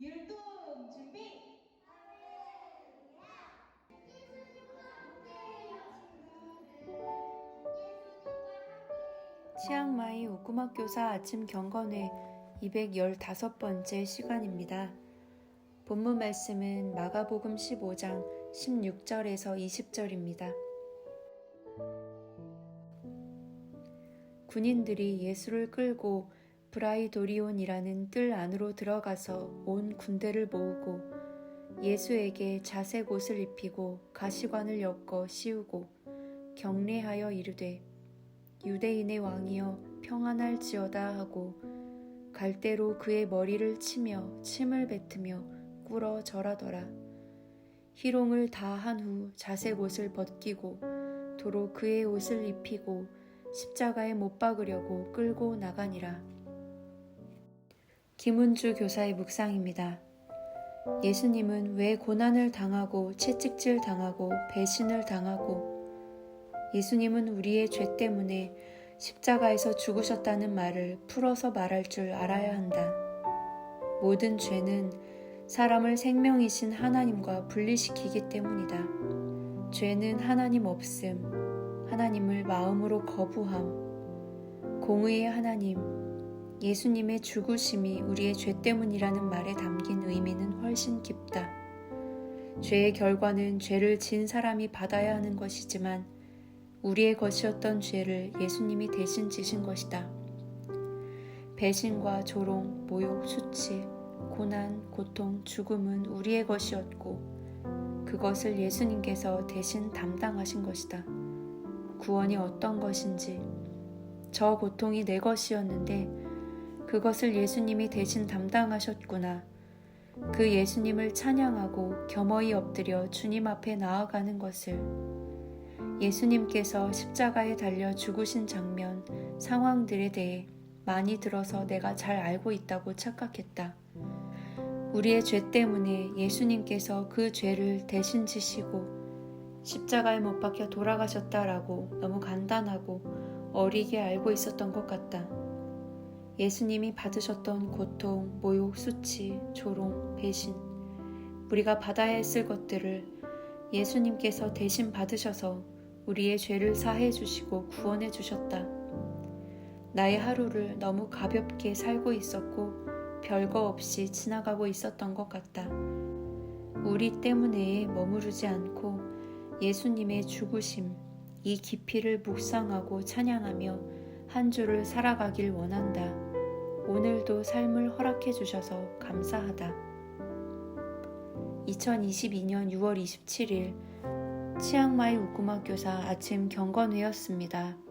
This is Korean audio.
율동 준비. 치앙마이 우꾸막교사 아침 경건회 215번째 시간입니다. 본문 말씀은 마가복음 15장 16절에서 20절입니다. 군인들이 예수를 끌고 브라이도리온이라는 뜰 안으로 들어가서 온 군대를 모으고 예수에게 자색 옷을 입히고 가시관을 엮어 씌우고 경례하여 이르되 유대인의 왕이여 평안할지어다 하고 갈대로 그의 머리를 치며 침을 뱉으며 꿇어 절하더라. 희롱을 다 한 후 자색 옷을 벗기고 도로 그의 옷을 입히고 십자가에 못 박으려고 끌고 나가니라. 김은주 교사의 묵상입니다. 예수님은 왜 고난을 당하고 채찍질 당하고 배신을 당하고 예수님은 우리의 죄 때문에 십자가에서 죽으셨다는 말을 풀어서 말할 줄 알아야 한다. 모든 죄는 사람을 생명이신 하나님과 분리시키기 때문이다. 죄는 하나님 없음, 하나님을 마음으로 거부함, 공의의 하나님, 예수님의 죽으심이 우리의 죄 때문이라는 말에 담긴 의미는 훨씬 깊다. 죄의 결과는 죄를 진 사람이 받아야 하는 것이지만 우리의 것이었던 죄를 예수님이 대신 지신 것이다. 배신과 조롱, 모욕, 수치, 고난, 고통, 죽음은 우리의 것이었고 그것을 예수님께서 대신 담당하신 것이다. 구원이 어떤 것인지 저 고통이 내 것이었는데 그것을 예수님이 대신 담당하셨구나. 그 예수님을 찬양하고 겸허히 엎드려 주님 앞에 나아가는 것을 예수님께서 십자가에 달려 죽으신 장면, 상황들에 대해 많이 들어서 내가 잘 알고 있다고 착각했다. 우리의 죄 때문에 예수님께서 그 죄를 대신 지시고 십자가에 못 박혀 돌아가셨다라고 너무 간단하고 어리게 알고 있었던 것 같다. 예수님이 받으셨던 고통, 모욕, 수치, 조롱, 배신, 우리가 받아야 했을 것들을 예수님께서 대신 받으셔서 우리의 죄를 사해 주시고 구원해 주셨다. 나의 하루를 너무 가볍게 살고 있었고 별거 없이 지나가고 있었던 것 같다. 우리 때문에 머무르지 않고 예수님의 죽으심, 이 깊이를 묵상하고 찬양하며 한 주를 살아가길 원한다. 오늘도 삶을 허락해 주셔서 감사하다. 2022년 6월 27일 치앙마이 우꾸마 교사 아침 경건회였습니다.